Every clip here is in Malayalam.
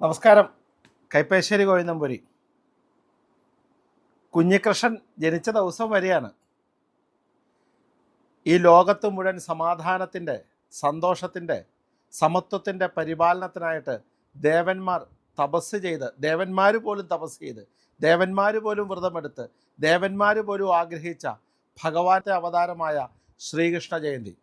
നമസ്കാരം. കൈപ്പേശ്ശേരി കോഴിനമ്പൂരി. കുഞ്ഞികൃഷ്ണൻ ജനിച്ച ദിവസം വരെയാണ് ഈ ലോകത്ത് മുഴുവൻ സമാധാനത്തിന്റെ സന്തോഷത്തിന്റെ സമത്വത്തിന്റെ പരിപാലനത്തിനായിട്ട് ദേവന്മാർ തപസ് ചെയ്ത് ദേവന്മാർ പോലും തപസ് ചെയ്ത് ദേവന്മാർ പോലും വ്രതമെടുത്ത് ദേവന്മാർ പോലും ആഗ്രഹിച്ച ഭഗവാന്റെ അവതാരമായ ശ്രീകൃഷ്ണ ജയന്തി.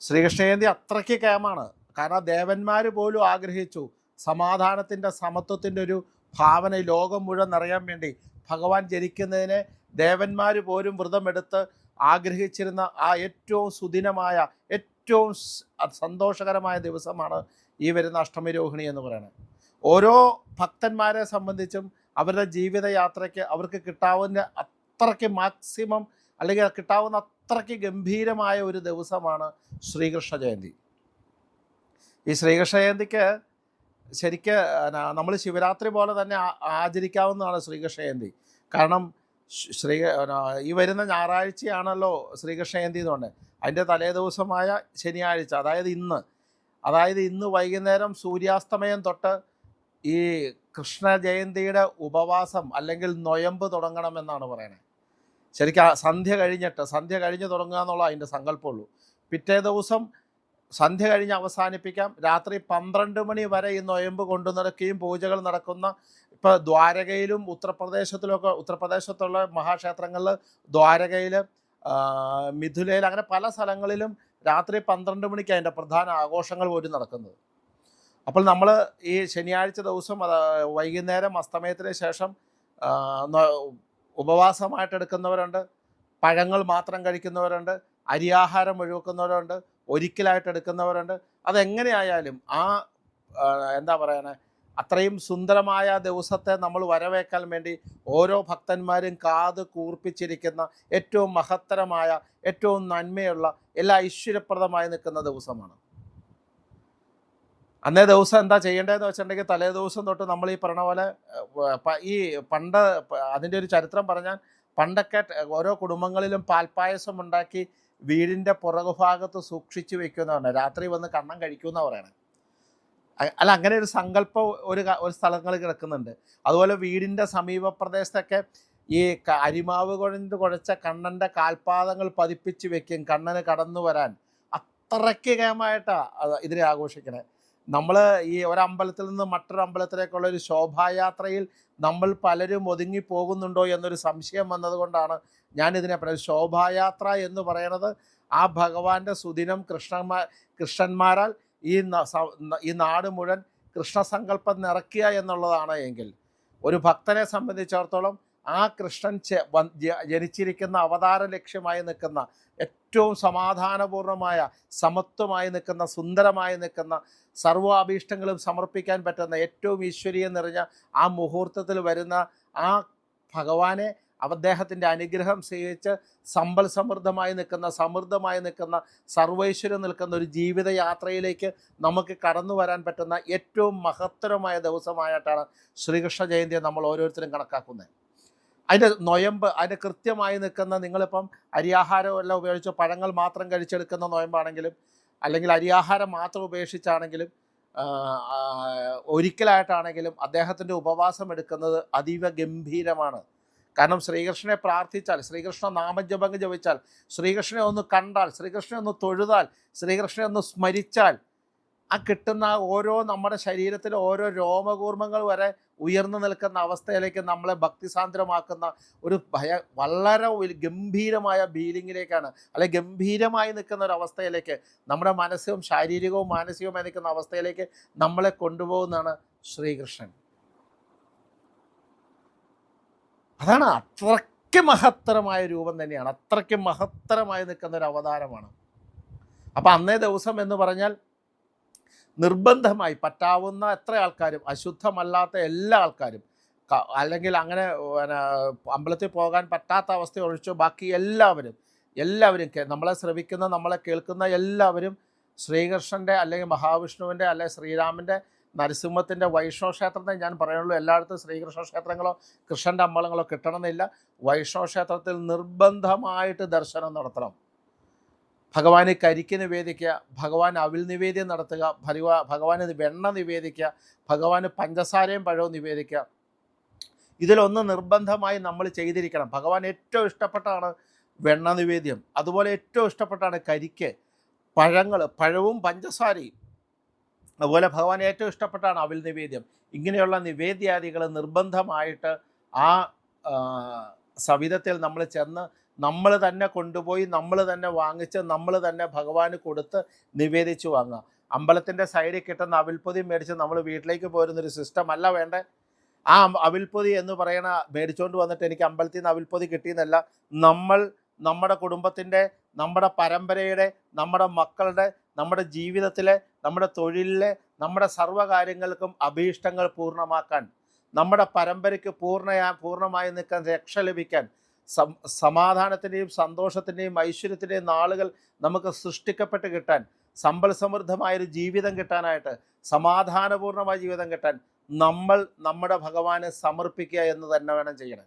ശ്രീകൃഷ്ണ ജയന്തി അത്രയ്ക്ക് കേമാണ് കാരണം ദേവന്മാർ പോലും ആഗ്രഹിച്ചു സമാധാനത്തിന്റെ സമത്വത്തിന്റെ ഒരു ഭാവന ലോകം മുഴുവൻ നിറയാൻ വേണ്ടി ഭഗവാൻ ജനിക്കുന്നതിനെ ദേവന്മാർ പോലും വ്രതമെടുത്ത് ആഗ്രഹിച്ചിരുന്ന ആ ഏറ്റവും സുദിനമായ ഏറ്റവും സന്തോഷകരമായ ദിവസമാണ് ഈ വരുന്ന അഷ്ടമി രോഹിണി എന്ന് പറയുന്നത്. ഓരോ ഭക്തന്മാരെ സംബന്ധിച്ചും അവരുടെ ജീവിതയാത്രയ്ക്ക് അവർക്ക് കിട്ടാവുന്ന അത്രയ്ക്ക് മാക്സിമം അല്ലെങ്കിൽ കിട്ടാവുന്ന അത്രയ്ക്ക് ഗംഭീരമായ ഒരു ദിവസമാണ് ശ്രീകൃഷ്ണ ജയന്തി. ഈ ശ്രീകൃഷ്ണ ജയന്തിക്ക് ശരിക്ക് നമ്മൾ ശിവരാത്രി പോലെ തന്നെ ആചരിക്കാവുന്നതാണ് ശ്രീകൃഷ്ണ ജയന്തി കാരണം ശ്രീ ഈ വരുന്ന ഞായറാഴ്ചയാണല്ലോ ശ്രീകൃഷ്ണ ജയന്തി എന്ന് പറഞ്ഞത് അതിന്റെ തലേ ദിവസമായ ശനിയാഴ്ച അതായത് ഇന്ന്. അതായത് ഇന്ന് വൈകുന്നേരം സൂര്യാസ്തമയം തൊട്ട് ഈ കൃഷ്ണ ജയന്തിയുടെ ഉപവാസം അല്ലെങ്കിൽ നൊയമ്പ് തുടങ്ങണമെന്നാണ് പറയുന്നത് ശരിക്കും സന്ധ്യ കഴിഞ്ഞിട്ട് സന്ധ്യ കഴിഞ്ഞ് തുടങ്ങുക എന്നുള്ള അതിന്റെ സങ്കല്പമുള്ളൂ. പിറ്റേ ദിവസം സന്ധ്യ കഴിഞ്ഞ് അവസാനിപ്പിക്കാം. രാത്രി പന്ത്രണ്ട് മണി വരെ ഈ നൊയമ്പ് കൊണ്ടു നടക്കുകയും പൂജകൾ നടക്കുന്ന ഇപ്പോൾ ദ്വാരകയിലും ഉത്തർപ്രദേശത്തിലൊക്കെ ഉത്തർപ്രദേശത്തുള്ള മഹാക്ഷേത്രങ്ങളിൽ ദ്വാരകയിൽ മിഥുലയിൽ അങ്ങനെ പല സ്ഥലങ്ങളിലും രാത്രി പന്ത്രണ്ട് മണിക്ക് അതിന്റെ പ്രധാന ആഘോഷങ്ങൾ പോലും നടക്കുന്നത്. അപ്പോൾ നമ്മൾ ഈ ശനിയാഴ്ച ദിവസം വൈകുന്നേരം അസ്തമയത്തിന് ശേഷം ഉപവാസമായിട്ട് എടുക്കുന്നവരുണ്ട് പഴങ്ങൾ മാത്രം കഴിക്കുന്നവരുണ്ട്. അരിയാഹാരം ഒഴിവാക്കുന്നവരുണ്ട്. ഒരിക്കലായിട്ട് എടുക്കുന്നവരുണ്ട്. അതെങ്ങനെയായാലും ആ എന്താ പറയണേ അത്രയും സുന്ദരമായ ദിവസത്തെ നമ്മൾ വരവേക്കാൻ വേണ്ടി ഓരോ ഭക്തന്മാരും കാത് കൂർപ്പിച്ചിരിക്കുന്ന ഏറ്റവും മഹത്തരമായ ഏറ്റവും നന്മയുള്ള എല്ലാ ഐശ്വര്യപ്രദമായി നിൽക്കുന്ന ദിവസമാണ്. അന്നേ ദിവസം എന്താ ചെയ്യേണ്ടതെന്ന് വെച്ചിട്ടുണ്ടെങ്കിൽ തലേ ദിവസം തൊട്ട് നമ്മൾ ഈ പറഞ്ഞ പോലെ ഈ പണ്ട് അതിന്റെ ഒരു ചരിത്രം പറഞ്ഞാൽ പണ്ടൊക്കെ ഓരോ കുടുംബങ്ങളിലും പാൽപ്പായസം ഉണ്ടാക്കി വീടിന്റെ പുറകുഭാഗത്ത് സൂക്ഷിച്ചു വെക്കുന്നതാണ് രാത്രി വന്ന് കണ്ണം കഴിക്കുമെന്നാണ് പറയണത് അല്ല അങ്ങനെ ഒരു സങ്കല്പം ഒരു ഒരു സ്ഥലങ്ങളിൽ കിടക്കുന്നുണ്ട്. അതുപോലെ വീടിന്റെ സമീപ പ്രദേശത്തൊക്കെ ഈ അരിമാവ് കൊണ്ട് കുഴച്ച കണ്ണന്റെ കാൽപാദങ്ങൾ പതിപ്പിച്ച് വെക്കും. കണ്ണന് കടന്നു വരാൻ. അത്രയ്ക്ക് കേമായിട്ടാണ് ഇതിനെ ആഘോഷിക്കണേ. നമ്മൾ ഈ ഒരമ്പലത്തിൽ നിന്ന് മറ്റൊരു അമ്പലത്തിലേക്കുള്ള ഒരു ശോഭായാത്രയിൽ നമ്മൾ പലരും ഒതുങ്ങി പോകുന്നുണ്ടോ എന്നൊരു സംശയം വന്നതുകൊണ്ടാണ് ഞാൻ ഇതിനെ പറയുന്നത് ശോഭായാത്ര എന്ന് പറയുന്നത് ആ ഭഗവാന്റെ സുദിനം കൃഷ്ണന്മാർ കൃഷ്ണന്മാരാൽ ഈ ഈ നാട് മുഴുവൻ കൃഷ്ണസങ്കല്പം നിറയ്ക്കുക എന്നുള്ളതാണ് എങ്കിൽ. ഒരു ഭക്തനെ സംബന്ധിച്ചിടത്തോളം ആ കൃഷ്ണൻ ജനിച്ചിരിക്കുന്ന അവതാര ലക്ഷ്യമായി നിൽക്കുന്ന ഏറ്റവും സമാധാനപൂർണമായ സമത്വമായി നിൽക്കുന്ന സുന്ദരമായി നിൽക്കുന്ന സർവാഭീഷ്ടങ്ങളും സമർപ്പിക്കാൻ പറ്റുന്ന ഏറ്റവും ഈശ്വരീയം നിറഞ്ഞ ആ മുഹൂർത്തത്തിൽ വരുന്ന ആ ഭഗവാനെ അദ്ദേഹത്തിന്റെ അനുഗ്രഹം സ്വീകരിച്ച് സമ്പൽ സമൃദ്ധമായി നിൽക്കുന്ന സമൃദ്ധമായി നിൽക്കുന്ന സർവൈശ്വര്യം നിൽക്കുന്ന ഒരു ജീവിതയാത്രയിലേക്ക് നമുക്ക് കടന്നു വരാൻ പറ്റുന്ന ഏറ്റവും മഹത്തരമായ ദിവസമായിട്ടാണ് ശ്രീകൃഷ്ണ ജയന്തിയെ നമ്മൾ ഓരോരുത്തരും കണക്കാക്കുന്നത്. അതിന്റെ നൊയമ്പ് അതിന്റെ കൃത്യമായി നിൽക്കുന്ന നിങ്ങളിപ്പം അരിയാഹാരം എല്ലാം ഉപയോഗിച്ച് പഴങ്ങൾ മാത്രം കഴിച്ചെടുക്കുന്ന നൊയമ്പാണെങ്കിലും അല്ലെങ്കിൽ അരിയാഹാരം മാത്രം ഉപേക്ഷിച്ചാണെങ്കിലും ഒരിക്കലായിട്ടാണെങ്കിലും അദ്ദേഹത്തിന്റെ ഉപവാസം എടുക്കുന്നത് അതീവ ഗംഭീരമാണ്. കാരണം ശ്രീകൃഷ്ണനെ പ്രാർത്ഥിച്ചാൽ ശ്രീകൃഷ്ണ നാമജപം ജപിച്ചാൽ ശ്രീകൃഷ്ണനെ ഒന്ന് കണ്ടാൽ ശ്രീകൃഷ്ണനെ ഒന്ന് തൊഴുതാൽ ശ്രീകൃഷ്ണനെ ഒന്ന് സ്മരിച്ചാൽ ആ കിട്ടുന്ന ഓരോ നമ്മുടെ ശരീരത്തിലെ ഓരോ രോമകൂർമ്മങ്ങൾ വരെ ഉയർന്നു നിൽക്കുന്ന അവസ്ഥയിലേക്ക് നമ്മളെ ഭക്തിസാന്ദ്രമാക്കുന്ന ഒരു ഭയ വളരെ ഗംഭീരമായ ബീലിങ്ങിലേക്കാണ് അല്ലെ ഗംഭീരമായി നിൽക്കുന്ന ഒരു അവസ്ഥയിലേക്ക് നമ്മുടെ മനസ്സും ശാരീരികവും മാനസികവുമായി നിൽക്കുന്ന അവസ്ഥയിലേക്ക് നമ്മളെ കൊണ്ടുപോകുന്നതാണ് ശ്രീകൃഷ്ണൻ. അതാണ് അത്രയ്ക്ക് മഹത്തരമായ രൂപം തന്നെയാണ്. അത്രയ്ക്ക് മഹത്തരമായി നിൽക്കുന്ന ഒരു അവതാരമാണ്. അപ്പം അന്നേ ദിവസം എന്ന് പറഞ്ഞാൽ നിർബന്ധമായി പറ്റാവുന്ന എത്ര ആൾക്കാരും അശുദ്ധമല്ലാത്ത എല്ലാ ആൾക്കാരും അല്ലെങ്കിൽ അങ്ങനെ അമ്പലത്തിൽ പോകാൻ പറ്റാത്ത അവസ്ഥ ഒഴിച്ചു ബാക്കി എല്ലാവരും എല്ലാവരും നമ്മളെ ശ്രവിക്കുന്ന നമ്മളെ കേൾക്കുന്ന എല്ലാവരും ശ്രീകൃഷ്ണന്റെ അല്ലെങ്കിൽ മഹാവിഷ്ണുവിന്റെ അല്ലെങ്കിൽ ശ്രീരാമന്റെ നരസിംഹത്തിന്റെ വൈഷ്ണവ ക്ഷേത്രത്തെ ഞാൻ പറയുള്ളൂ എല്ലായിടത്തും ശ്രീകൃഷ്ണ ക്ഷേത്രങ്ങളോ കൃഷ്ണന്റെ അമ്പലങ്ങളോ കിട്ടണമെന്നില്ല. വൈഷ്ണവ ക്ഷേത്രത്തിൽ നിർബന്ധമായിട്ട് ദർശനം നടത്തണം. ഭഗവാന് കരിക്ക് നിവേദിക്കുക ഭഗവാൻ അവിൽ നിവേദ്യം നടത്തുക ഭഗവാ ഭഗവാന് വെണ്ണ നിവേദിക്കുക ഭഗവാന് പഞ്ചസാരയും പഴവും നിവേദിക്കുക. ഇതിലൊന്ന് നിർബന്ധമായി നമ്മൾ ചെയ്തിരിക്കണം. ഭഗവാൻ ഏറ്റവും ഇഷ്ടപ്പെട്ടാണ് വെണ്ണ നിവേദ്യം. അതുപോലെ ഏറ്റവും ഇഷ്ടപ്പെട്ടാണ് കരിക്ക് പഴങ്ങൾ പഴവും പഞ്ചസാരയും. അതുപോലെ ഭഗവാൻ ഏറ്റവും ഇഷ്ടപ്പെട്ടാണ് അവിൽ നിവേദ്യം. ഇങ്ങനെയുള്ള നിവേദ്യാദികൾ നിർബന്ധമായിട്ട് ആ, സവിധത്തിൽ നമ്മൾ ചെന്ന് നമ്മൾ തന്നെ കൊണ്ടുപോയി നമ്മൾ തന്നെ വാങ്ങിച്ച് നമ്മൾ തന്നെ ഭഗവാന് കൊടുത്ത് നിവേദിച്ചു വാങ്ങുക. അമ്പലത്തിന്റെ സൈഡിൽ കിട്ടുന്ന അവിൽപ്പൊതി മേടിച്ച് നമ്മൾ വീട്ടിലേക്ക് പോരുന്നൊരു സിസ്റ്റം അല്ല വേണ്ടേ? ആ അവിൽപ്പൊതി എന്ന് പറയണ മേടിച്ചുകൊണ്ട് വന്നിട്ട് എനിക്ക് അമ്പലത്തിൽ നിന്ന് അവിൽപ്പൊതി കിട്ടിയെന്നല്ല. നമ്മൾ നമ്മുടെ കുടുംബത്തിന്റെ നമ്മുടെ പരമ്പരയുടെ നമ്മുടെ മക്കളുടെ നമ്മുടെ ജീവിതത്തിലെ നമ്മുടെ തൊഴിലിലെ നമ്മുടെ സർവകാര്യങ്ങൾക്കും അഭീഷ്ടങ്ങൾ പൂർണമാക്കാൻ നമ്മുടെ പരമ്പരയ്ക്ക് പൂർണയാ പൂർണമായി നിൽക്കാൻ രക്ഷ ലഭിക്കാൻ സമാധാനത്തിന്റെയും സന്തോഷത്തിന്റെയും ഐശ്വര്യത്തിന്റെയും നാളുകൾ നമുക്ക് സൃഷ്ടിക്കപ്പെട്ട് കിട്ടാൻ സമ്പൽ സമൃദ്ധമായൊരു ജീവിതം കിട്ടാനായിട്ട് സമാധാനപൂർണമായ ജീവിതം കിട്ടാൻ നമ്മൾ നമ്മുടെ ഭഗവാനെ സമർപ്പിക്കുക എന്ന് തന്നെ വേണം ചെയ്യണം.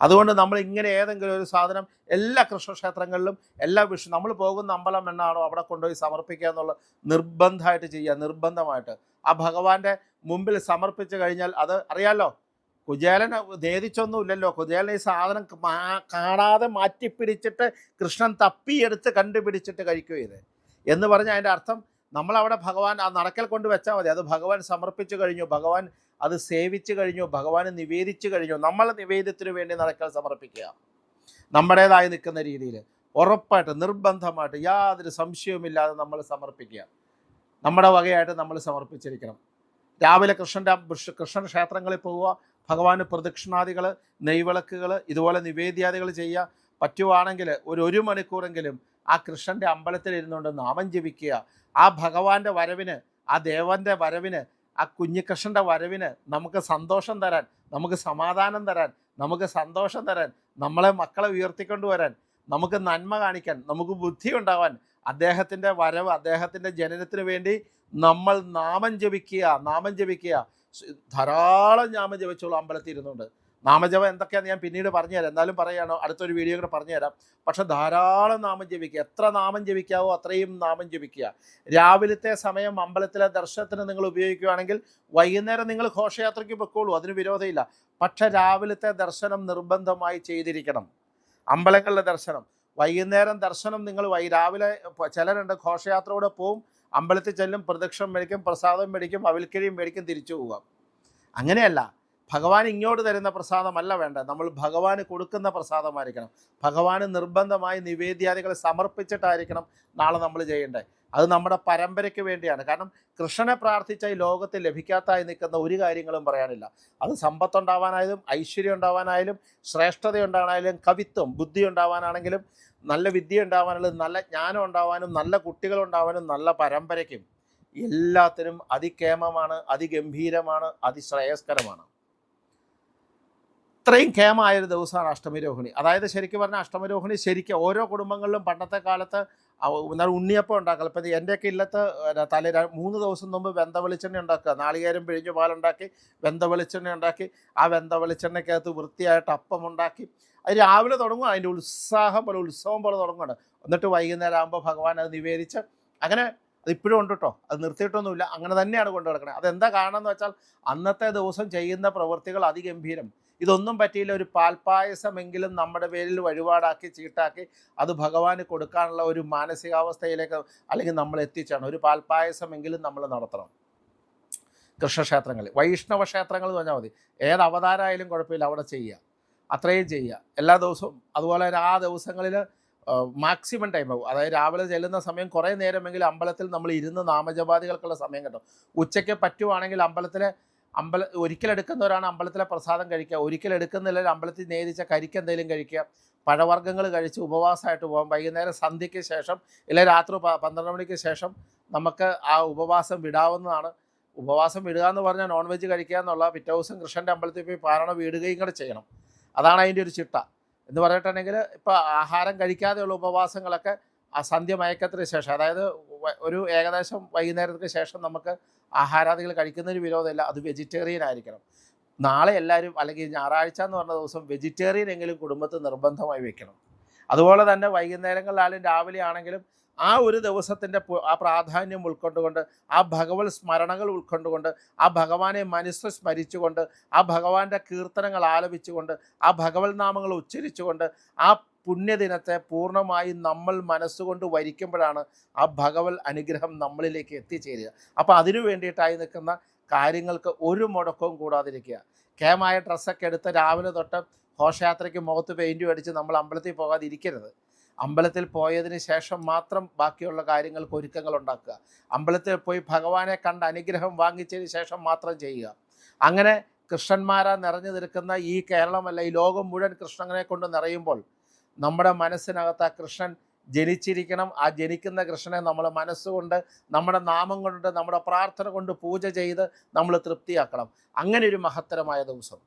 അതുകൊണ്ട് നമ്മൾ ഇങ്ങനെ ഏതെങ്കിലും ഒരു സാധനം എല്ലാ കൃഷ്ണക്ഷേത്രങ്ങളിലും എല്ലാ വിഷു നമ്മൾ പോകുന്ന അമ്പലം എന്നാണോ അവിടെ കൊണ്ടുപോയി സമർപ്പിക്കുക എന്നുള്ള നിർബന്ധമായിട്ട് ചെയ്യുക നിർബന്ധമായിട്ട്. ആ ഭഗവാന്റെ മുമ്പിൽ സമർപ്പിച്ചു കഴിഞ്ഞാൽ അത് അറിയാലോ? കുചേലന് ദേദിച്ചൊന്നുമില്ലല്ലോ കുചേലൻ ഈ സാധനം കാണാതെ മാറ്റിപ്പിടിച്ചിട്ട് കൃഷ്ണൻ തപ്പിയെടുത്ത് കണ്ടുപിടിച്ചിട്ട് കഴിക്കുക ഇത്? എന്ന് പറഞ്ഞാൽ അതിന്റെ അർത്ഥം നമ്മളവിടെ ഭഗവാൻ ആ നടക്കൽ കൊണ്ട് വെച്ചാൽ മതി. അത് ഭഗവാൻ സമർപ്പിച്ചു കഴിഞ്ഞു. ഭഗവാൻ അത് സേവിച്ചു കഴിഞ്ഞു. ഭഗവാന് നിവേദിച്ചു കഴിഞ്ഞു. നമ്മൾ നിവേദ്യത്തിന് വേണ്ടി നടക്കൽ സമർപ്പിക്കുക. നമ്മുടേതായി നിൽക്കുന്ന രീതിയിൽ. ഉറപ്പായിട്ട് നിർബന്ധമായിട്ട് യാതൊരു സംശയവുമില്ലാതെ നമ്മൾ സമർപ്പിക്കുക. നമ്മുടെ വകയായിട്ട് നമ്മൾ സമർപ്പിച്ചിരിക്കണം. രാവിലെ കൃഷ്ണന്റെ കൃഷ്ണൻ ക്ഷേത്രങ്ങളിൽ പോവുക. ഭഗവാന് പ്രദക്ഷിണാദികൾ നെയ്വിളക്കുകൾ ഇതുപോലെ നിവേദ്യാദികൾ ചെയ്യുക പറ്റുവാണെങ്കിൽ ഒരു ഒരു മണിക്കൂറെങ്കിലും ആ കൃഷ്ണന്റെ അമ്പലത്തിൽ ഇരുന്നുകൊണ്ട് നാമം ജപിക്കുക. ആ ഭഗവാന്റെ വരവിന് ആ ദേവന്റെ വരവിന് ആ കുഞ്ഞിക്കൃഷ്ണന്റെ വരവിന് നമുക്ക് സന്തോഷം തരാൻ നമുക്ക് സമാധാനം തരാൻ നമുക്ക് സന്തോഷം തരാൻ നമ്മളെ മക്കളെ ഉയർത്തിക്കൊണ്ടു വരാൻ നമുക്ക് നന്മ കാണിക്കാൻ നമുക്ക് ബുദ്ധി ഉണ്ടാവാൻ അദ്ദേഹത്തിന്റെ വരവ് അദ്ദേഹത്തിന്റെ ജനനത്തിന് വേണ്ടി നമ്മൾ നാമം ജപിക്കുക നാമം ജപിക്കുക. ധാരാളം നാമം ജപിച്ചോളൂ അമ്പലത്തിൽ ഇരുന്നുണ്ട് നാമജപം എന്തൊക്കെയാണെന്ന് ഞാൻ പിന്നീട് പറഞ്ഞുതരാം. എന്തായാലും പറയുകയാണോ അടുത്തൊരു വീഡിയോ കൂടെ പറഞ്ഞുതരാം. പക്ഷെ ധാരാളം നാമം ജപിക്കുക. എത്ര നാമം ജപിക്കാവോ അത്രയും നാമം ജപിക്കുക. രാവിലത്തെ സമയം അമ്പലത്തിലെ ദർശനത്തിന് നിങ്ങൾ ഉപയോഗിക്കുകയാണെങ്കിൽ വൈകുന്നേരം നിങ്ങൾ ഘോഷയാത്രയ്ക്ക് പൊക്കോളൂ അതിന് വിരോധമില്ല. പക്ഷെ രാവിലത്തെ ദർശനം നിർബന്ധമായി ചെയ്തിരിക്കണം. അമ്പലങ്ങളിലെ ദർശനം. വൈകുന്നേരം ദർശനം നിങ്ങൾ വൈ രാവിലെ ചിലരുണ്ട് ഘോഷയാത്രയോടെ പോവും. അമ്പലത്തിൽ ചെല്ലും പ്രദക്ഷിണം മേടിക്കും പ്രസാദം മേടിക്കും അവൽക്കിഴിയും മേടിക്കും തിരിച്ചു പോകാം അങ്ങനെയല്ല. ഭഗവാൻ ഇങ്ങോട്ട് തരുന്ന പ്രസാദമല്ല വേണ്ട നമ്മൾ ഭഗവാന് കൊടുക്കുന്ന പ്രസാദമായിരിക്കണം. ഭഗവാന് നിർബന്ധമായി നിവേദ്യാദികൾ സമർപ്പിച്ചിട്ടായിരിക്കണം നാളെ നമ്മൾ ചെയ്യേണ്ടത്. അത് നമ്മുടെ പരമ്പരയ്ക്ക് വേണ്ടിയാണ്. കാരണം കൃഷ്ണനെ പ്രാർത്ഥിച്ച ഈ ലോകത്തിൽ ലഭിക്കാത്തായി നിൽക്കുന്ന ഒരു കാര്യങ്ങളും പറയാനില്ല. അത് സമ്പത്തുണ്ടാവാനായാലും ഐശ്വര്യം ഉണ്ടാവാനായാലും ശ്രേഷ്ഠത ഉണ്ടാവാനായാലും കവിത്വം ബുദ്ധി ഉണ്ടാവാനാണെങ്കിലും നല്ല വിദ്യ ഉണ്ടാവാനായാലും നല്ല ജ്ഞാനം ഉണ്ടാവാനും നല്ല കുട്ടികൾ ഉണ്ടാവാനും നല്ല പരമ്പരയ്ക്കും എല്ലാത്തിനും അതികേമമാണ് അതിഗംഭീരമാണ് അതിശ്രേയസ്കരമാണ്. ഇത്രയും കേമായൊരു ദിവസമാണ് അഷ്ടമി രോഹിണി അതായത് ശരിക്കും പറഞ്ഞാൽ അഷ്ടമി രോഹിണി ശരിക്കും ഓരോ കുടുംബങ്ങളിലും പണ്ടത്തെ കാലത്ത് ഉണ്ണിയപ്പം ഉണ്ടാക്കുക ഇപ്പം എന്റെയൊക്കെ ഇല്ലത്ത് തല മൂന്ന് ദിവസം മുമ്പ് വെന്ത വെളിച്ചെണ്ണ ഉണ്ടാക്കുക. നാളികേരം പിഴിഞ്ഞ് പാലുണ്ടാക്കി വെന്ത വെളിച്ചെണ്ണ ഉണ്ടാക്കി ആ വെന്ത വെളിച്ചെണ്ണയ്ക്കകത്ത് വൃത്തിയായിട്ട് അപ്പം ഉണ്ടാക്കി അത് രാവിലെ തുടങ്ങും അതിന്റെ ഉത്സാഹം പോലെ ഉത്സവം പോലെ തുടങ്ങുകയാണ് എന്നിട്ട് വൈകുന്നേരം ആകുമ്പോൾ ഭഗവാൻ അത് നിവേദിച്ച് അങ്ങനെ അത് ഇപ്പോഴും ഉണ്ട് കേട്ടോ അത് നിർത്തിയിട്ടൊന്നുമില്ല. അങ്ങനെ തന്നെയാണ് കൊണ്ടു നടക്കുന്നത് അതെന്താ കാരണം എന്ന് വെച്ചാൽ അന്നത്തെ ദിവസം ചെയ്യുന്ന പ്രവൃത്തികൾ അതിഗംഭീരം. ഇതൊന്നും പറ്റിയില്ല. ഒരു പാൽപ്പായസമെങ്കിലും നമ്മുടെ പേരിൽ വഴിപാടാക്കി ചീട്ടാക്കി അത് ഭഗവാന് കൊടുക്കാനുള്ള ഒരു മാനസികാവസ്ഥയിലേക്ക് അല്ലെങ്കിൽ നമ്മൾ എത്തിച്ചാണ്. ഒരു പാൽപ്പായസമെങ്കിലും നമ്മൾ നടത്തണം. കൃഷ്ണക്ഷേത്രങ്ങളിൽ. വൈഷ്ണവ ക്ഷേത്രങ്ങൾ എന്ന് പറഞ്ഞാൽ മതി. ഏത് അവതാരമായാലും കുഴപ്പമില്ല. അവിടെ ചെയ്യുക. അത്രയും ചെയ്യുക. എല്ലാ ദിവസവും അതുപോലെ ആ ദിവസങ്ങളിൽ മാക്സിമം ടൈം ആകും അതായത് രാവിലെ ചെല്ലുന്ന സമയം കുറേ നേരമെങ്കിലും അമ്പലത്തിൽ നമ്മൾ ഇരുന്ന് നാമജപാദികൾക്കുള്ള സമയം കിട്ടും. ഉച്ചയ്ക്ക് പറ്റുവാണെങ്കിൽ അമ്പലത്തിലെ അമ്പല ഒരിക്കലെടുക്കുന്നവരാണ് അമ്പലത്തിലെ പ്രസാദം കഴിക്കുക. ഒരിക്കലെടുക്കുന്നില്ലെങ്കിൽ അമ്പലത്തിൽ നേരിച്ച കരിക്ക് എന്തെങ്കിലും കഴിക്കുക. പഴവർഗങ്ങൾ കഴിച്ച് ഉപവാസമായിട്ട് പോകാം. വൈകുന്നേരം സന്ധ്യയ്ക്ക് ശേഷം ഇല്ലെങ്കിൽ രാത്രി പന്ത്രണ്ട് മണിക്ക് ശേഷം നമുക്ക് ആ ഉപവാസം വിടാവുന്നതാണ്. ഉപവാസം വിടുക എന്ന് പറഞ്ഞാൽ നോൺ വെജ് കഴിക്കുക എന്നുള്ള പിറ്റേ ദിവസം കൃഷ്ണന്റെ അമ്പലത്തിൽ പോയി പാരണ വീടുകയും കൂടെ ചെയ്യണം. അതാണ് അതിന്റെ ഒരു ചിട്ട. എന്ന് പറഞ്ഞിട്ടുണ്ടെങ്കിൽ ഇപ്പോൾ ആഹാരം കഴിക്കാതെയുള്ള ഉപവാസങ്ങളൊക്കെ ആ സന്ധ്യ മയക്കത്തിന് ശേഷം അതായത് ഒരു ഏകദേശം വൈകുന്നേരത്തിന് ശേഷം നമുക്ക് ആഹാരാദികൾ കഴിക്കുന്നതിന് വിരോധമില്ല അത് വെജിറ്റേറിയൻ ആയിരിക്കണം. നാളെ എല്ലാവരും അല്ലെങ്കിൽ ഞായറാഴ്ച എന്ന് പറഞ്ഞ ദിവസം വെജിറ്റേറിയൻ എങ്കിലും കുടുംബത്തിൽ നിർബന്ധമായി വെക്കണം. അതുപോലെ തന്നെ വൈകുന്നേരങ്ങളിലായാലും രാവിലെ ആണെങ്കിലും ആ ഒരു ദിവസത്തിന്റെ ആ പ്രാധാന്യം ഉൾക്കൊണ്ടുകൊണ്ട് ആ ഭഗവത് സ്മരണകൾ ഉൾക്കൊണ്ടുകൊണ്ട് ആ ഭഗവാനെ മനസ്സ് സ്മരിച്ചുകൊണ്ട് ആ ഭഗവാന്റെ കീർത്തനങ്ങൾ ആലപിച്ചുകൊണ്ട് ആ ഭഗവത് നാമങ്ങൾ ഉച്ചരിച്ചുകൊണ്ട് ആ പുണ്യദിനത്തെ പൂർണമായി നമ്മൾ മനസ്സുകൊണ്ട് വരിക്കുമ്പോഴാണ് ആ ഭഗവത് അനുഗ്രഹം നമ്മളിലേക്ക് എത്തിച്ചേരുക. അപ്പോൾ അതിനു വേണ്ടിയിട്ടായി നിൽക്കുന്ന കാര്യങ്ങൾക്ക് ഒരു മുടക്കവും കൂടാതിരിക്കുക. കേമായ ഡ്രസ്സൊക്കെ എടുത്ത് രാവിലെ തൊട്ട് ഘോഷയാത്രയ്ക്ക് മുഖത്ത് പെയിന്റും അടിച്ച് നമ്മൾ അമ്പലത്തിൽ പോകാതിരിക്കരുത്. അമ്പലത്തിൽ പോയതിന് ശേഷം മാത്രം ബാക്കിയുള്ള കാര്യങ്ങൾക്ക് ഒരുക്കങ്ങൾ ഉണ്ടാക്കുക. അമ്പലത്തിൽ പോയി ഭഗവാനെ കണ്ട് അനുഗ്രഹം വാങ്ങിച്ചതിന് ശേഷം മാത്രം ചെയ്യുക. അങ്ങനെ കൃഷ്ണന്മാരാ നിറഞ്ഞു നിൽക്കുന്ന ഈ കേരളമല്ല ഈ ലോകം മുഴുവൻ കൃഷ്ണനെ കൊണ്ട് നിറയുമ്പോൾ നമ്മുടെ മനസ്സിനകത്ത് ആ കൃഷ്ണൻ ജനിച്ചിരിക്കണം. ആ ജനിക്കുന്ന കൃഷ്ണനെ നമ്മൾ മനസ്സുകൊണ്ട് നമ്മുടെ നാമം കൊണ്ട് നമ്മുടെ പ്രാർത്ഥന കൊണ്ട് പൂജ ചെയ്ത് നമ്മൾ തൃപ്തിയാക്കണം. അങ്ങനെ ഒരു മഹത്തരമായ ദിവസം.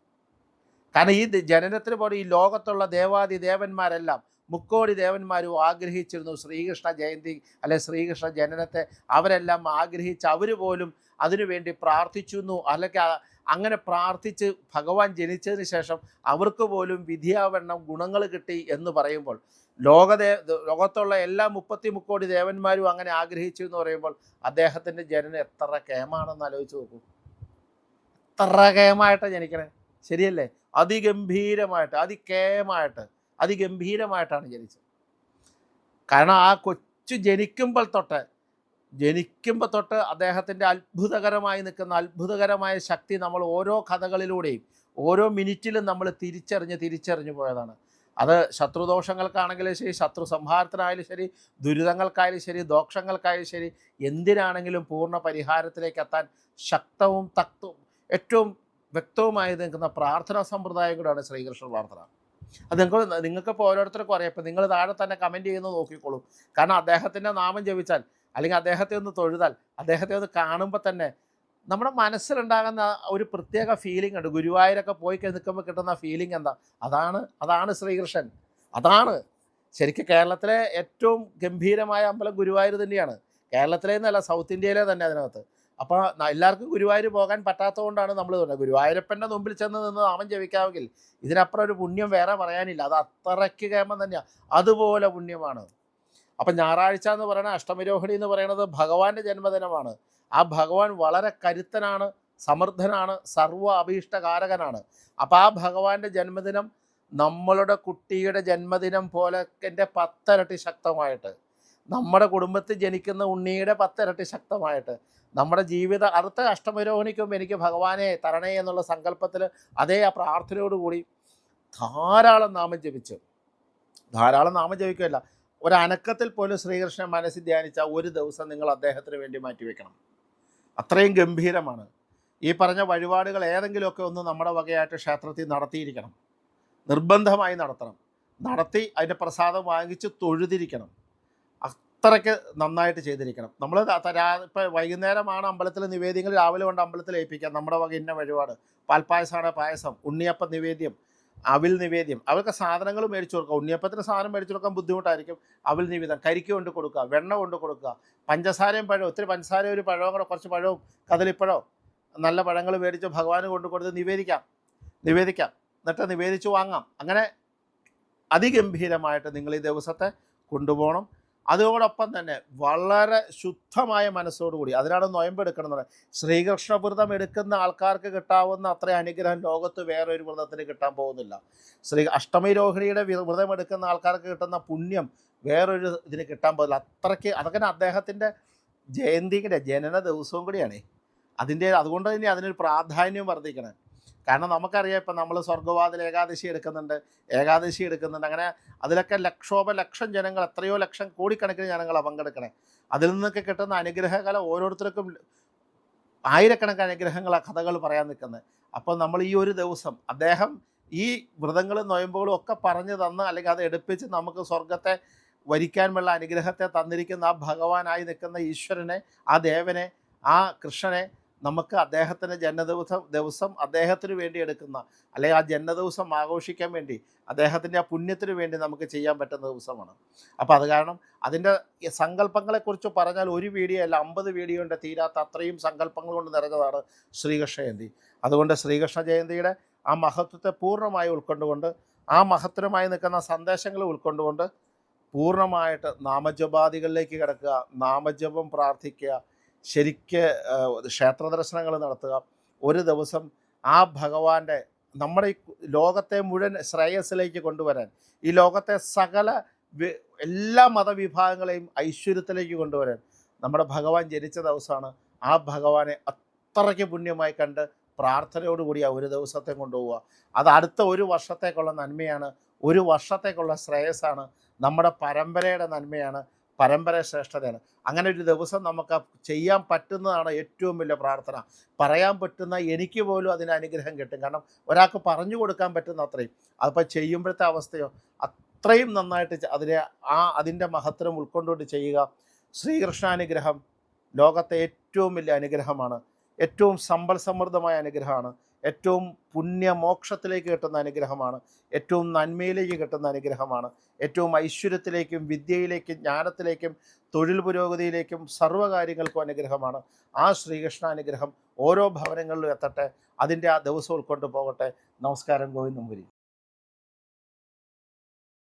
കാരണം ഈ ജനനത്തിന് പോലും ഈ ലോകത്തുള്ള ദേവാദി ദേവന്മാരെല്ലാം മുക്കോടി ദേവന്മാരും ആഗ്രഹിച്ചിരുന്നു ശ്രീകൃഷ്ണ ജയന്തി അല്ലെ ശ്രീകൃഷ്ണ ജനനത്തെ അവരെല്ലാം ആഗ്രഹിച്ച് അവർ പോലും അതിനുവേണ്ടി പ്രാർത്ഥിച്ചു അല്ലെങ്കിൽ അങ്ങനെ പ്രാർത്ഥിച്ച് ഭഗവാൻ ജനിച്ചതിന് ശേഷം അവർക്ക് പോലും വിധിയാവണ്ണം ഗുണങ്ങൾ കിട്ടി എന്ന് പറയുമ്പോൾ ലോകദേ ലോകത്തുള്ള എല്ലാ മുപ്പത്തി മുക്കോടി ദേവന്മാരും അങ്ങനെ ആഗ്രഹിച്ചു എന്ന് പറയുമ്പോൾ അദ്ദേഹത്തിന്റെ ജനനം എത്ര കേമാണെന്ന് ആലോചിച്ച് നോക്കൂ. എത്ര കേമായിട്ടാണ് ജനിക്കണേ? ശരിയല്ലേ? അതിഗംഭീരമായിട്ട് അതികേമായിട്ട് അതിഗംഭീരമായിട്ടാണ് ജനിച്ചത്. കാരണം ആ കൊച്ചു ജനിക്കുമ്പോൾ തൊട്ട് ജനിക്കുമ്പോൾ തൊട്ട് അദ്ദേഹത്തിന്റെ അത്ഭുതകരമായി നിൽക്കുന്ന അത്ഭുതകരമായ ശക്തി നമ്മൾ ഓരോ കഥകളിലൂടെയും ഓരോ മിനിറ്റിലും നമ്മൾ തിരിച്ചറിഞ്ഞ് തിരിച്ചറിഞ്ഞു പോയതാണ്. അത് ശത്രുദോഷങ്ങൾക്കാണെങ്കിലും ശരി ശത്രു സംഹാരത്തിനായാലും ശരി ദുരിതങ്ങൾക്കായാലും ശരി ദോഷങ്ങൾക്കായാലും ശരി എന്തിനാണെങ്കിലും പൂർണ പരിഹാരത്തിലേക്ക് എത്താൻ ശക്തവും തക്തവും ഏറ്റവും വ്യക്തവുമായി നിൽക്കുന്ന പ്രാർത്ഥനാ സമ്പ്രദായം കൂടാണ് ശ്രീകൃഷ്ണ പ്രാർത്ഥന. അത് നിങ്ങൾക്ക് നിങ്ങൾക്കിപ്പോൾ ഓരോരുത്തർക്കും അറിയാം. ഇപ്പം നിങ്ങൾ താഴെ തന്നെ കമന്റ് ചെയ്യുന്നത് നോക്കിക്കോളൂ. കാരണം അദ്ദേഹത്തിന്റെ നാമം ജപിച്ചാൽ അല്ലെങ്കിൽ അദ്ദേഹത്തെ ഒന്ന് തൊഴുതാൽ അദ്ദേഹത്തെ ഒന്ന് കാണുമ്പോൾ തന്നെ നമ്മുടെ മനസ്സിലുണ്ടാകുന്ന ഒരു പ്രത്യേക ഫീലിംഗ് ഉണ്ട്. ഗുരുവായൂരൊക്കെ പോയി നിൽക്കുമ്പോൾ കിട്ടുന്ന ഫീലിംഗ് എന്താ? അതാണ് അതാണ് ശ്രീകൃഷ്ണൻ. അതാണ്. ശരിക്കും കേരളത്തിലെ ഏറ്റവും ഗംഭീരമായ അമ്പലം ഗുരുവായൂർ തന്നെയാണ്. കേരളത്തിലെ എന്നല്ല സൗത്ത് ഇന്ത്യയിലെ തന്നെ അതിനകത്ത്. അപ്പോൾ എല്ലാവർക്കും ഗുരുവായൂർ പോകാൻ പറ്റാത്തതുകൊണ്ടാണ് നമ്മൾ പറഞ്ഞത്. ഗുരുവായൂരപ്പന്റെ മുമ്പിൽ ചെന്ന് നിന്ന് നാമം ജപിക്കാമെങ്കിൽ ഇതിനപ്പുറം ഒരു പുണ്യം വേറെ പറയാനില്ല. അത് അത്രയ്ക്ക് കേമം തന്നെയാണ് അതുപോലെ പുണ്യമാണ്. അപ്പം ഞായറാഴ്ച എന്ന് പറയുന്നത് അഷ്ടമിരോഹിണി എന്ന് പറയുന്നത് ഭഗവാന്റെ ജന്മദിനമാണ്. ആ ഭഗവാൻ വളരെ കരുത്തനാണ് സമർത്ഥനാണ് സർവ അഭീഷ്ടകാരകനാണ്. അപ്പോൾ ആ ഭഗവാന്റെ ജന്മദിനം നമ്മളുടെ കുട്ടിയുടെ ജന്മദിനം പോലെ എന്റെ പത്തിരട്ടി ശക്തമായിട്ട്. നമ്മുടെ കുടുംബത്തിൽ ജനിക്കുന്ന ഉണ്ണിയുടെ പത്തിരട്ടി ശക്തമായിട്ട്. നമ്മുടെ ജീവിത അടുത്ത അഷ്ടമരോഹിണിക്കും എനിക്ക് ഭഗവാനെ തരണേ എന്നുള്ള സങ്കല്പത്തിൽ അതേ ആ പ്രാർത്ഥനയോടുകൂടി ധാരാളം നാമം ജപിച്ചു. ധാരാളം നാമം ജപിക്കുകയല്ല ഒരു അനക്കത്തിൽ പോലും ശ്രീകൃഷ്ണൻ മനസ്സിൽ ധ്യാനിച്ച ഒരു ദിവസം നിങ്ങൾ അദ്ദേഹത്തിന് വേണ്ടി മാറ്റിവെക്കണം. അത്രയും ഗംഭീരമാണ്. ഈ പറഞ്ഞ വഴിപാടുകൾ ഏതെങ്കിലുമൊക്കെ ഒന്ന് നമ്മുടെ വകയായിട്ട് ക്ഷേത്രത്തിൽ നടത്തിയിരിക്കണം. നിർബന്ധമായി നടത്തണം. നടത്തി അതിന്റെ പ്രസാദം വാങ്ങിച്ച് തൊഴുതിരിക്കണം. അത്രയ്ക്ക് നന്നായിട്ട് ചെയ്തിരിക്കണം. നമ്മൾ ഇപ്പോൾ വൈകുന്നേരമാണ് അമ്പലത്തിൽ നിവേദ്യങ്ങൾ രാവിലെ കൊണ്ട് അമ്പലത്തിൽ ഏൽപ്പിക്കാം നമ്മുടെ വക ഇന്ന വഴിപാട്. പാൽപ്പായസമാണ് പായസം ഉണ്ണിയപ്പം നിവേദ്യം അവിൽ നിവേദ്യം. അവർക്ക് സാധനങ്ങൾ മേടിച്ചു കൊടുക്കുക. ഉണ്ണിയപ്പത്തിന് സാധനം മേടിച്ചു കൊടുക്കാൻ ബുദ്ധിമുട്ടായിരിക്കും. അവിൽ നിവേദം കരിക്ക് കൊണ്ട് കൊടുക്കുക. വെണ്ണ കൊണ്ട് കൊടുക്കുക. പഞ്ചസാരയും പഴവും. ഒത്തിരി പഞ്ചസാരയും ഒരു പഴവും കൂടെ കുറച്ച് പഴവും കദളിപ്പഴവും നല്ല പഴങ്ങൾ മേടിച്ച് ഭഗവാന് കൊണ്ട് കൊടുത്ത് നിവേദിക്കാം. നിവേദിക്കാം. എന്നിട്ട് നിവേദിച്ച് വാങ്ങാം. അങ്ങനെ അതിഗംഭീരമായിട്ട് നിങ്ങൾ ഈ ദിവസത്തെ കൊണ്ടുപോകണം. അതോടൊപ്പം തന്നെ വളരെ ശുദ്ധമായ മനസ്സോടുകൂടി അതിനാണ് നൊയമ്പ് എടുക്കണം എന്ന് പറയുന്നത് ശ്രീകൃഷ്ണ വ്രതം എടുക്കുന്ന ആൾക്കാർക്ക് കിട്ടാവുന്ന അത്ര അനുഗ്രഹം ലോകത്ത് വേറെ ഒരു വ്രതത്തിന് കിട്ടാൻ പോകുന്നില്ല. ശ്രീ അഷ്ടമി രോഹിണിയുടെ വ്രതം എടുക്കുന്ന ആൾക്കാർക്ക് കിട്ടുന്ന പുണ്യം വേറൊരു ഇതിന് കിട്ടാൻ പോകുന്നില്ല. അത്രയ്ക്ക് അതൊക്കെ അദ്ദേഹത്തിന്റെ ജയന്തിയുടെ ജനന ദിവസവും കൂടിയാണ്. അതിന്റെ അതുകൊണ്ട് തന്നെ അതിനൊരു പ്രാധാന്യം വർദ്ധിക്കണം. കാരണം നമുക്കറിയാം ഇപ്പം നമ്മൾ സ്വർഗവാതിൽ ഏകാദശി എടുക്കുന്നുണ്ട് ഏകാദശി എടുക്കുന്നുണ്ട്. അങ്ങനെ അതിലൊക്കെ ലക്ഷോപ ലക്ഷം ജനങ്ങൾ എത്രയോ ലക്ഷം കോടിക്കണക്കിന് ജനങ്ങളാണ് പങ്കെടുക്കണേ. അതിൽ നിന്നൊക്കെ കിട്ടുന്ന അനുഗ്രഹകല ഓരോരുത്തർക്കും ആയിരക്കണക്കിന് അനുഗ്രഹങ്ങളാണ് കഥകൾ പറയാൻ നിൽക്കുന്നത്. അപ്പോൾ നമ്മൾ ഈ ഒരു ദിവസം അദ്ദേഹം ഈ വ്രതങ്ങളും നൊയമ്പുകളും ഒക്കെ പറഞ്ഞു തന്ന് അല്ലെങ്കിൽ അത് എടുപ്പിച്ച് നമുക്ക് സ്വർഗത്തെ വരിക്കാനുള്ള അനുഗ്രഹത്തെ തന്നിരിക്കുന്ന ആ ഭഗവാനായി നിൽക്കുന്ന ഈശ്വരനെ ആ ദേവനെ ആ കൃഷ്ണനെ നമുക്ക് അദ്ദേഹത്തിന്റെ ജന്മദിവസം ദിവസം അദ്ദേഹത്തിന് വേണ്ടി എടുക്കുന്ന അല്ലെങ്കിൽ ആ ജന്മദിവസം ആഘോഷിക്കാൻ വേണ്ടി അദ്ദേഹത്തിന്റെ ആ പുണ്യത്തിന് വേണ്ടി നമുക്ക് ചെയ്യാൻ പറ്റുന്ന ദിവസമാണ്. അപ്പോൾ അത് കാരണം അതിന്റെ സങ്കല്പങ്ങളെക്കുറിച്ച് പറഞ്ഞാൽ ഒരു വീഡിയോ അല്ല അമ്പത് വീഡിയോ ഉണ്ട്. തീരാത്ത അത്രയും സങ്കല്പങ്ങൾ കൊണ്ട് നിറഞ്ഞതാണ് ശ്രീകൃഷ്ണ ജയന്തി. അതുകൊണ്ട് ശ്രീകൃഷ്ണ ജയന്തിയുടെ ആ മഹത്വത്തെ പൂർണമായി ഉൾക്കൊണ്ടുകൊണ്ട് ആ മഹത്തരമായി നിൽക്കുന്ന സന്ദേശങ്ങൾ ഉൾക്കൊണ്ടുകൊണ്ട് പൂർണമായിട്ട് നാമജപാദികളിലേക്ക് കിടക്കുക നാമജപം പ്രാർത്ഥിക്കുക ശരിക്ക് ക്ഷേത്ര ദർശനങ്ങൾ നടത്തുക. ഒരു ദിവസം ആ ഭഗവാന്റെ നമ്മുടെ ഈ ലോകത്തെ മുഴുവൻ ശ്രേയസ്സിലേക്ക് കൊണ്ടുവരാൻ ഈ ലോകത്തെ സകല എല്ലാ മതവിഭാഗങ്ങളെയും ഐശ്വര്യത്തിലേക്ക് കൊണ്ടുവരാൻ നമ്മുടെ ഭഗവാൻ ജനിച്ച ദിവസമാണ്. ആ ഭഗവാനെ അത്രയ്ക്ക് പുണ്യമായി കണ്ട് പ്രാർത്ഥനയോടുകൂടി ആ ഒരു ദിവസത്തെ കൊണ്ടുപോവുക. അത് അടുത്ത ഒരു വർഷത്തേക്കുള്ള നന്മയാണ്. ഒരു വർഷത്തേക്കുള്ള ശ്രേയസ്സാണ്. നമ്മുടെ പരമ്പരയുടെ നന്മയാണ്. പരമ്പര ശ്രേഷ്ഠതയാണ്. അങ്ങനെ ഒരു ദിവസം നമുക്ക് ചെയ്യാൻ പറ്റുന്നതാണ് ഏറ്റവും വലിയ പ്രാർത്ഥന. പറയാൻ പറ്റുന്ന എനിക്ക് പോലും അതിന് അനുഗ്രഹം കിട്ടും. കാരണം ഒരാൾക്ക് പറഞ്ഞു കൊടുക്കാൻ പറ്റുന്ന അത്രയും. അതിപ്പോൾ ചെയ്യുമ്പോഴത്തെ അവസ്ഥയോ അത്രയും നന്നായിട്ട് അതിനെ ആ അതിന്റെ മഹത്വം ഉൾക്കൊണ്ടുകൊണ്ട് ചെയ്യുക. ശ്രീകൃഷ്ണാനുഗ്രഹം ലോകത്തെ ഏറ്റവും വലിയ അനുഗ്രഹമാണ്. ഏറ്റവും സമ്പൽ സമൃദ്ധമായ അനുഗ്രഹമാണ്. ഏറ്റവും പുണ്യമോക്ഷത്തിലേക്ക് കിട്ടുന്ന അനുഗ്രഹമാണ്. ഏറ്റവും നന്മയിലേക്ക് കിട്ടുന്ന അനുഗ്രഹമാണ്. ഏറ്റവും ഐശ്വര്യത്തിലേക്കും വിദ്യയിലേക്കും ജ്ഞാനത്തിലേക്കും തൊഴിൽ പുരോഗതിയിലേക്കും സർവകാര്യങ്ങൾക്കും അനുഗ്രഹമാണ്. ആ ശ്രീകൃഷ്ണ അനുഗ്രഹം ഓരോ ഭവനങ്ങളിലും എത്തട്ടെ. അതിന്റെ ആ ദിവസം ഉൾക്കൊണ്ട് പോകട്ടെ നമസ്കാരം ഗോവിന്ദമുരി